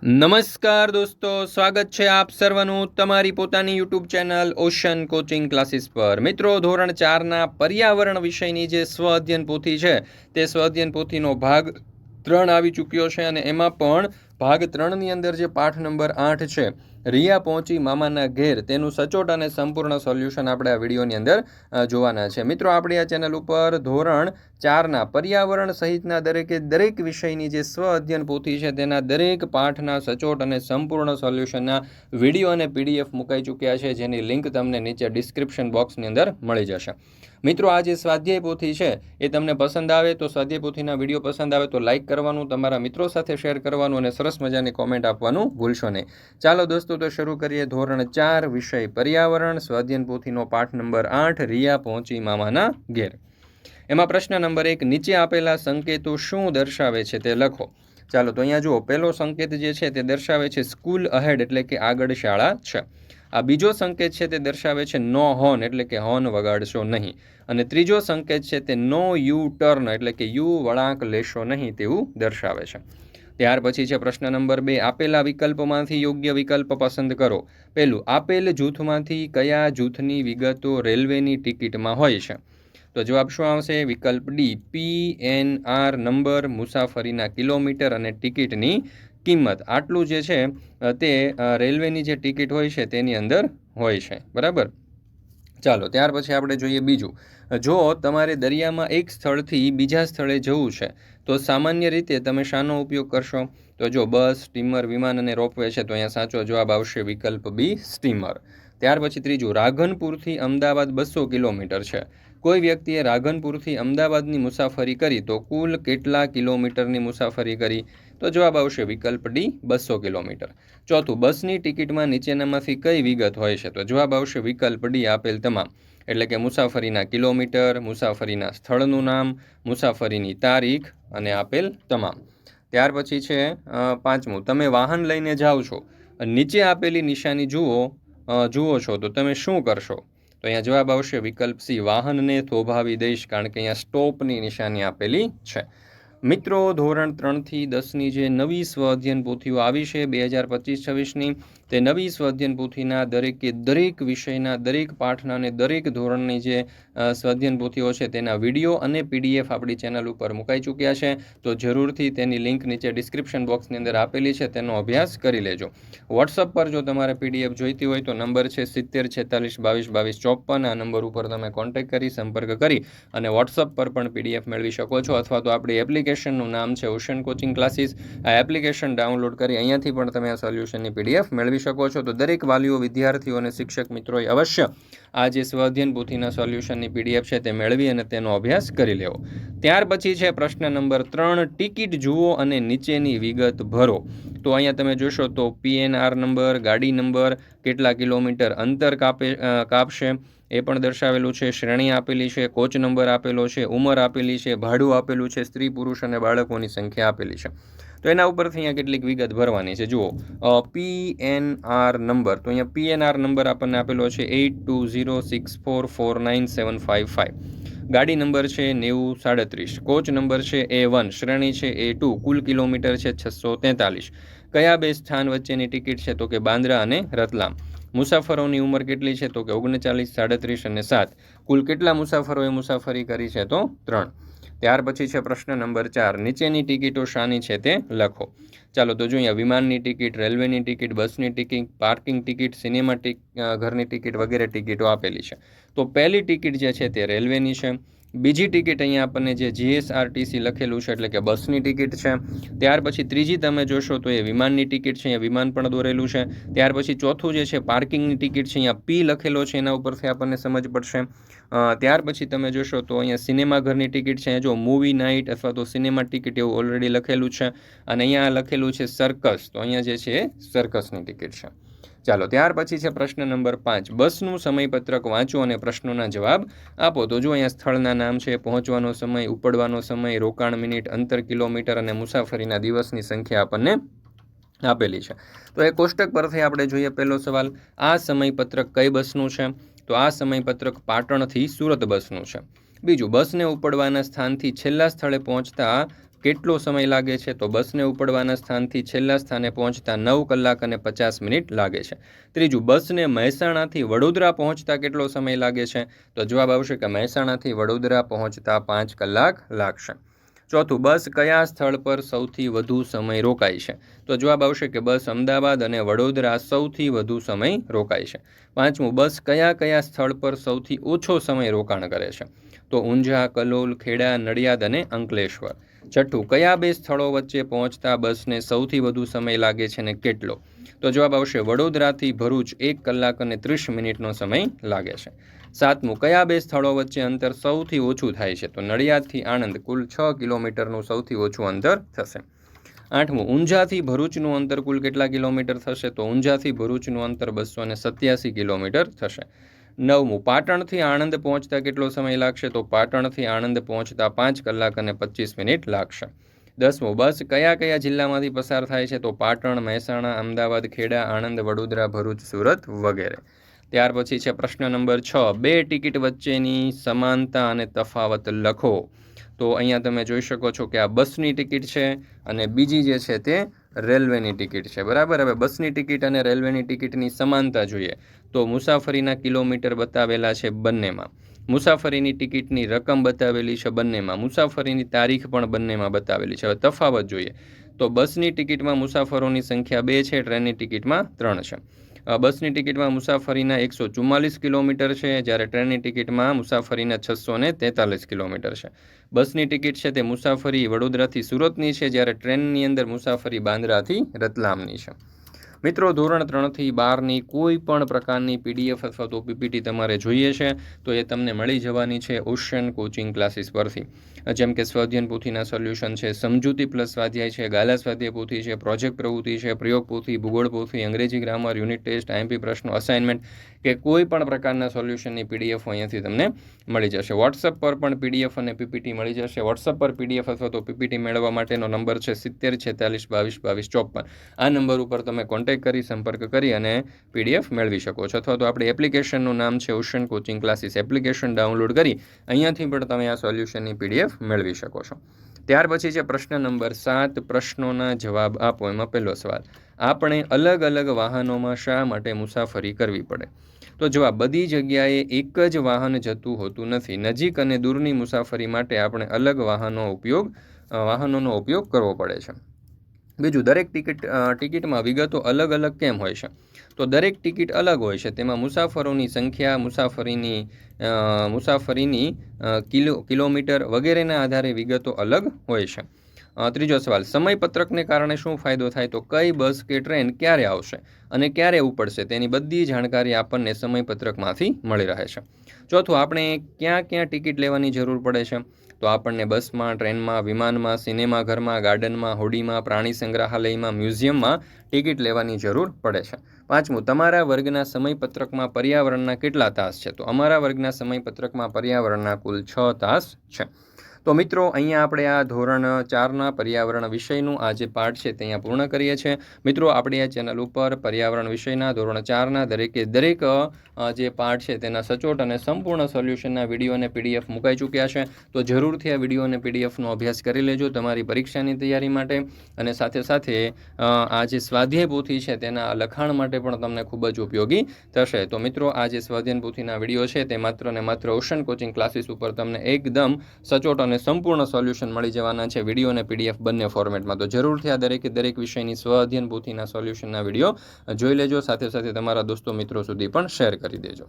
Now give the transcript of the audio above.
નમસ્કાર દોસ્તો, સ્વાગત છે આપ સર્વનું તમારી પોતાની YouTube channel ocean coaching classes પર. મિત્રો, ધોરણ ચારના પર્યાવરણ વિષયની જે સ્વ અધ્યયન પોથી છે, તે સ્વ અધ્યયન પોથીનો ભાગ ત્રણ આવી ચૂક્યો છે અને એમાં પણ ભાગ ત્રણની અંદર જે પાઠ નંબર આઠ છે રિયા પહોંચી મામાના ઘેર. તેનું સચોટ અને સંપૂર્ણ સોલ્યુશન આપણે આ વિડીયોની અંદર જોવાના છે. મિત્રો, આપણી આ ચેનલ ઉપર ધોરણ ચારના, પર્યાવરણ સહિતના દરેકે દરેક વિષયની જે સ્વ અધ્યયન પોથી છે, તેના દરેક પાઠના સચોટ અને સંપૂર્ણ સોલ્યુશનના વીડિયો અને પીડીએફ મુકાઈ ચૂક્યા છે. જેની લિંક તમને નીચે ડિસ્ક્રિપ્શન બોક્સની અંદર મળી જશે. મિત્રો, આ જે સ્વાધ્યાય પોથી છે, એ તમને પસંદ આવે તો સ્વાધ્યાય પોથીના વીડિયો પસંદ આવે તો લાઇક કરવાનું, તમારા મિત્રો સાથે શેર કરવાનું અને સરસ મજાની કોમેન્ટ આપવાનું ભૂલશો નહીં. ચાલો દોસ્તો તો શરૂ કરીએ ધોરણ ચાર, વિષય પર્યાવરણ સ્વાધ્યન પોથીનો પાઠ નંબર આઠ, રિયા પહોંચી મામાના ઘેર. એમાં પ્રશ્ન નંબર એક, નીચે આપેલા સંકેતો શું દર્શાવે છે તે લખો. ચાલો તો અહીંયા જુઓ, પહેલો સંકેત જે છે તે દર્શાવે છે સ્કૂલ અહેડ એટલે કે આગળ શાળા છે. આ બીજો સંકેત છે તે દર્શાવે છે નો હોર્ન એટલે કે હોર્ન વગાડશો નહીં. અને ત્રીજો સંકેત છે તે નો યુ ટર્ન એટલે કે યુ વળાંક લેશો નહીં તેવું દર્શાવે છે. ત્યાર પછી છે પ્રશ્ન નંબર બે, આપેલા વિકલ્પમાંથી યોગ્ય વિકલ્પ પસંદ કરો. પહેલું, આપેલ જૂથમાંથી કયા જૂથની વિગતો રેલવેની ટિકિટમાં હોય છે? તો જવાબ શું આવશે? વિકલ્પ D, P N R number, મુસાફરીના kilometre અને ટિકિટની કિંમત. આટલું જે છે તે રેલવેની જે ટિકિટ હોય છે, તેની અંદર હોય છે. બરાબર? ચાલો, ત્યાર પછી આપણે જોઈએ બીજું. જો તમારે દરિયામાં એક સ્થળથી બીજા સ્થળે જવું છે તો સામાન્ય રીતે તમે શાનો ઉપયોગ કરશો? તો જો બસ, સ્ટીમર, વિમાન અને રોપવે છે, તો અહીંયા સાચો જવાબ આવશે વિકલ્પ બી, સ્ટીમર. ત્યાર પછી ત્રીજું, રાઘનપુરથી અમદાવાદ બસો કિલોમીટર છે. કોઈ વ્યક્તિએ રાઘનપુરથી અમદાવાદની મુસાફરી કરી, તો કુલ કેટલા કિલોમીટરની મુસાફરી કરી? તો જવાબ આવશે વિકલ્પ ડી, બસો કિલોમીટર. ચોથું, બસની ટિકિટમાં નીચેનામાંથી કઈ વિગત હોય છે? તો જવાબ આવશે વિકલ્પ ડી, આપેલ તમામ. એટલે કે મુસાફરીના કિલોમીટર, મુસાફરીના સ્થળનું નામ, મુસાફરીની તારીખ અને આપેલ તમામ. ત્યાર પછી છે પાંચમું. તમે વાહન લઈને જાઓ છો. નીચે આપેલી નિશાની જુઓ જુઓ છો તો તમે શું કરશો? તો અહીંયા જવાબ આવશે વિકલ્પ સી, વાહનને થોભાવી દઈશ કારણ કે અહીંયા સ્ટોપની નિશાની આપેલી છે. મિત્રો, ધોરણ ત્રણથી દસની જે નવી સ્વ અધ્યયન પોથીઓ આવી છે, બે હજાર પચીસ છવ્વીસની તે નવી સ્વાધ્યન પોથીના દરેકે દરેક વિષયના દરેક પાઠના અને દરેક ધોરણની જે સ્વાધ્યન પોથીઓ છે તેના વીડિયો અને પીડીએફ આપણી ચેનલ ઉપર મુકાઈ ચૂક્યા છે. તો જરૂરથી તેની લિંક નીચે ડિસ્ક્રિપ્શન બોક્સની અંદર આપેલી છે, તેનો અભ્યાસ કરી લેજો. વોટ્સઅપ પર જો તમારે પીડીએફ જોઈતી હોય તો નંબર છે સિત્તેર છેતાલીસ બાવીસ બાવીસ ચોપન, આ નંબર ઉપર તમે કોન્ટેક્ટ કરી, સંપર્ક કરી અને વોટ્સઅપ પર પણ પીડીએફ મેળવી શકો છો. અથવા તો આપણી એપ્લિકેશનનું નામ છે ઓશન કોચિંગ ક્લાસીસ. આ એપ્લિકેશન ડાઉનલોડ કરી અહીંયાથી પણ તમે આ સોલ્યુશનની પીડીએફ મેળવી શકો છો. તો દરેક વાલીઓ, વિદ્યાર્થીઓ અને શિક્ષક મિત્રોએ અવશ્ય આ જે સ્વાધ્યન પોથીના સોલ્યુશનની પીડીએફ છે તે મેળવી અને તેનો અભ્યાસ કરી લેવો. ત્યાર પછી છે પ્રશ્ન નંબર ત્રણ, ટિકિટ જુઓ અને નીચેની વિગત ભરો. તો અહીંયા તમે જોશો તો પીએનઆર નંબર, ગાડી નંબર, કેટલા કિલોમીટર અંતર કાપે કાપશે એ પણ દર્શાવેલું છે. શ્રેણી આપેલી છે, કોચ નંબર આપેલો છે, ઉંમર આપેલી છે, ભાડું આપેલું છે, સ્ત્રી પુરુષ અને બાળકોની સંખ્યા આપેલી છે. તો એના ઉપરથી અહીંયા કેટલીક વિગત ભરવાની છે. જુઓ પી એન આર નંબર તો અહીંયા પી એન આર નંબર આપણને આપેલો છે eight two zero six four four nine seven five five. ગાડી નંબર છે નેવું સાડત્રીસ. કોચ નંબર છે એ વન. શ્રેણી છે એ ટુ. કુલ કિલોમીટર છે છસો તેતાલીસ. કયા બે સ્થાન વચ્ચેની ટિકિટ છે? તો કે બાંદ્રા અને રતલામ. મુસાફરોની ઉંમર કેટલી છે? તો કે ઓગણચાલીસ, સાડત્રીસ અને સાત. કુલ કેટલા મુસાફરોએ મુસાફરી કરી છે? તો ત્રણ. ત્યાર પછી છે પ્રશ્ન નંબર ચાર. નીચેની ટિકિટો શાની છે તે લખો. ચાલો તો જોઈએ, વિમાનની ટિકિટ, રેલવેની ટિકિટ, બસની ટિકિટ, પાર્કિંગ ટિકિટ, સિનેમા ટિક ઘરની ટિકિટ વગેરે ટિકિટો આપેલી છે. તો પહેલી ટિકિટ જે છે તે રેલવેની છે. બીજી ટિકિટ અહીંયા આપણને જે જીએસઆરટીસી લખેલું છે, એટલે કે બસની ટિકિટ છે. ત્યાર પછી ત્રીજી તમે જોશો તો એ વિમાનની ટિકિટ છે, અહીંયા વિમાન પણ દોરેલું છે. ત્યાર પછી ચોથું જે છે, પાર્કિંગની ટિકિટ છે, અહીંયા પી લખેલો છે, એના ઉપરથી આપણને સમજ પડશે. ત્યાર પછી તમે જોશો તો અહીંયા સિનેમા ઘરની ટિકિટ છે જો મૂવી નાઇટ અથવા તો સિનેમા ટિકિટ એવું ઓલરેડી લખેલું છે. અને અહીંયા લખેલું છે સર્કસ તો અહીંયા જે છે એ સર્કસની ટિકિટ છે. ચાલો, ત્યાર પછી છે પ્રશ્ન નંબર પાંચ. બસનું સમયપત્રક વાંચો અને પ્રશ્નોના જવાબ આપો. તો જો અહીંયા સ્થળના નામ છે, પહોંચવાનો સમય, ઉપડવાનો સમય, રોકાણ મિનિટ, અંતર કિલોમીટર અને મુસાફરીના દિવસની સંખ્યા આપણને આપેલી છે. તો એ કોષ્ટક પરથી આપણે જોઈએ પહેલો સવાલ, આ સમયપત્રક કઈ બસનું છે? તો આ સમયપત્રક પાટણથી સુરત બસનું છે. બીજું, બસને ઉપડવાના સ્થાનથી છેલ્લા સ્થળે પહોંચતા કેટલો સમય લાગે છે તો બસને ઉપડવાના સ્થાનથી છેલ્લા સ્થાને પહોંચતા નવ કલાક અને પચાસ મિનિટ લાગે છે. ત્રીજું, બસને મહેસાણાથી વડોદરા પહોંચતા કેટલો સમય લાગે છે? તો જવાબ આવશે કે મહેસાણાથી વડોદરા પહોંચતા પાંચ કલાક લાગશે. ચોથું, બસ કયા સ્થળ પર સૌથી વધુ સમય રોકાય છે? તો જવાબ આવશે કે બસ અમદાવાદ અને વડોદરા સૌથી વધુ સમય રોકાય છે. પાંચમું, બસ કયા કયા સ્થળ પર સૌથી ઓછો સમય રોકાણ કરે છે? તો ઊંઝા, કલોલ, ખેડા, નડિયાદ અને અંકલેશ્વર. છઠ્ઠું કયા બે સ્થળો વચ્ચે પહોંચતા બસને સૌથી વધુ સમય લાગે છે ને કેટલો? તો જવાબ આવશે, વડોદરાથી ભરૂચ એક કલાક અને ત્રીસ મિનિટનો સમય લાગે છે. સાતમું, કયા બે સ્થળો વચ્ચે અંતર સૌથી ઓછું થાય છે? તો નડિયાદથી આણંદ, કુલ છ કિલોમીટરનું સૌથી ઓછું અંતર થશે. આઠમું, ઊંઝાથી ભરૂચનું અંતર કુલ કેટલા કિલોમીટર થશે? તો ઊંઝાથી ભરૂચનું અંતર બસો ને સત્યાસી કિલોમીટર થશે. નવમું, પાટણથી આણંદ પહોંચતા કેટલો સમય લાગશે? તો પાટણથી આણંદ પહોંચતા પાંચ કલાક અને પચીસ મિનિટ લાગશે. દસમું, બસ કયા કયા જિલ્લામાંથી પસાર થાય છે? તો પાટણ, મહેસાણા, અમદાવાદ, ખેડા, આણંદ, વડોદરા, ભરૂચ, સુરત વગેરે. ત્યાર પછી છે પ્રશ્ન નંબર છ. બે ટિકિટ વચ્ચેની સમાનતા અને તફાવત લખો. તો અહીંયા તમે જોઈ શકો છો કે આ બસની ટિકિટ છે અને બીજી જે છે તે રેલવેની ટિકિટ છે. બરાબર? હવે બસની ટિકિટ અને રેલવેની ટિકિટની સમાનતા જોઈએ. તો મુસાફરીના કિલોમીટર બતાવેલા છે બંનેમાં. મુસાફરીની ટિકિટની રકમ બતાવેલી છે બંનેમાં. મુસાફરીની તારીખ પણ બંનેમાં બતાવેલી છે. હવે તફાવત જોઈએ. તો બસની ટિકિટમાં મુસાફરોની સંખ્યા બે છે, ટ્રેનની ટિકિટમાં ત્રણ છે. બસની ટિકિટમાં મુસાફરીના એકસો ચુમ્માલીસ કિલોમીટર છે, જ્યારે ટ્રેનની ટિકિટમાં મુસાફરીના છસો ને તેતાલીસ કિલોમીટર છે. બસની ટિકિટ છે તે મુસાફરી વડોદરાથી સુરતની છે, જ્યારે ટ્રેનની અંદર મુસાફરી બાંદ્રાથી રતલામની છે. મિત્રો, ધોરણ ત્રણથી બારની કોઈ પણ પ્રકારની પીડીએફ અથવા તો પીપીટી તમારે જોઈએ છે, તો એ તમને મળી જવાની છે ઓશિયન કોચિંગ ક્લાસીસ પરથી. જેમ કે સ્વાધ્યન પોથીના સોલ્યુશન છે, સમજૂતી પ્લસ સ્વાધ્યાય છે, ગાલા સ્વાધ્યાય પોથી છે, પ્રોજેક્ટ પ્રવૃત્તિ છે, પ્રયોગ પોથી, ભૂગોળ પોથી, અંગ્રેજી ગ્રામર, યુનિટ ટેસ્ટ આઈએમપી પ્રશ્નો, અસાઇનમેન્ટ કે કોઈ પણ પ્રકારના સોલ્યુશનની પીડીએફ અહીંયાથી તમને મળી જશે. વોટ્સઅપ પર પણ પીડીએફ અને પીપીટી મળી જશે. વોટ્સઅપ પર પીડીએફ અથવા તો પીપીટી મેળવવા માટેનો નંબર છે સિત્તેર છેતાલીસ બાવીસ બાવીસ ચોપન. આ નંબર ઉપર તમે કોન્ટેક્ટ કરી સંપર્ક કરી અને પીડીએફ મેળવી શકો છો. અથવા તો આપણે એપ્લિકેશનનું નામ છે ocean coaching classes application download કરી અહીંયાથી પણ તમે આ સોલ્યુશનની પીડીએફ મેળવી શકો છો. ત્યાર પછી છે પ્રશ્ન નંબર સાત, પ્રશ્નોના જવાબ આપો. એમાં પહેલો સવાલ, આપણે અલગ અલગ વાહનોમાં શા માટે મુસાફરી કરવી પડે? તો જવાબ, બધી જગ્યાએ એક જ વાહન જતું હોતું નથી. નજીક અને દૂરની મુસાફરી માટે આપણે અલગ વાહનો ઉપયોગ વાહનોનો ઉપયોગ કરવો પડે છે. બીજું, દરેક ટિકિટ ટિકિટમાં વિગતો અલગ અલગ કેમ હોય છે? તો દરેક ટિકિટ અલગ હોય છે. તેમાં મુસાફરોની સંખ્યા, મુસાફરીની મુસાફરીની કિલો, કિલોમીટર વગેરેના આધારે વિગતો અલગ હોય છે. ત્રીજો સવાલ, સમયપત્રકને કારણે શું ફાયદો થાય? તો કઈ બસ કે ટ્રેન ક્યારે આવશે અને ક્યારે ઉપડશે? તેની બધી જાણકારી આપણને સમયપત્રકમાંથી મળી રહે છે. ચોથું, આપણે ક્યાં ક્યાં ટિકિટ લેવાની જરૂર પડે છે? તો આપણને બસમાં, ટ્રેનમાં, વિમાનમાં, સિનેમાઘરમાં, ગાર્ડનમાં, હોડીમાં, પ્રાણી સંગ્રહાલયમાં, મ્યુઝિયમમાં ટિકિટ લેવાની જરૂર પડે છે. પાંચમું, તમારા વર્ગના સમયપત્રકમાં પર્યાવરણના કેટલા તાસ છે? તો અમારા વર્ગના સમયપત્રકમાં પર્યાવરણના કુલ છ તાસ છે. તો મિત્રો, અહીંયા આપણે આ ધોરણ ચારના પર્યાવરણ વિષયનું આ જે પાઠ છે તે અહીંયા પૂર્ણ કરીએ છીએ. મિત્રો, આપણી આ ચેનલ ઉપર પર્યાવરણ વિષયના ધોરણ ચારના દરેકે દરેક જે પાઠ છે તેના સચોટ અને સંપૂર્ણ સોલ્યુશનના વીડિયો અને પીડીએફ મુકાઈ ચૂક્યા છે. તો જરૂરથી આ વીડિયો અને પીડીએફનો અભ્યાસ કરી લેજો તમારી પરીક્ષાની તૈયારી માટે. અને સાથે સાથે આ જે સ્વાધ્યાય પોથી છે તેના લખાણ માટે પણ તમને ખૂબ જ ઉપયોગી થશે. તો મિત્રો, આ જે સ્વાધ્યાય પોથીના વીડિયો છે તે માત્ર ને માત્ર ઓશન કોચિંગ ક્લાસીસ ઉપર તમને એકદમ સચોટ અને સંપૂર્ણ સોલ્યુશન મળી જવાના છે વીડિયો અને પીડીએફ બંને ફોર્મેટમાં. તો જરૂરથી આ દરેકે દરેક વિષયની સ્વ અધ્યયન પોથીના સોલ્યુશનના વીડિયો જોઈ લેજો. સાથે સાથે તમારા દોસ્તો મિત્રો સુધી પણ શેર કરી દેજો.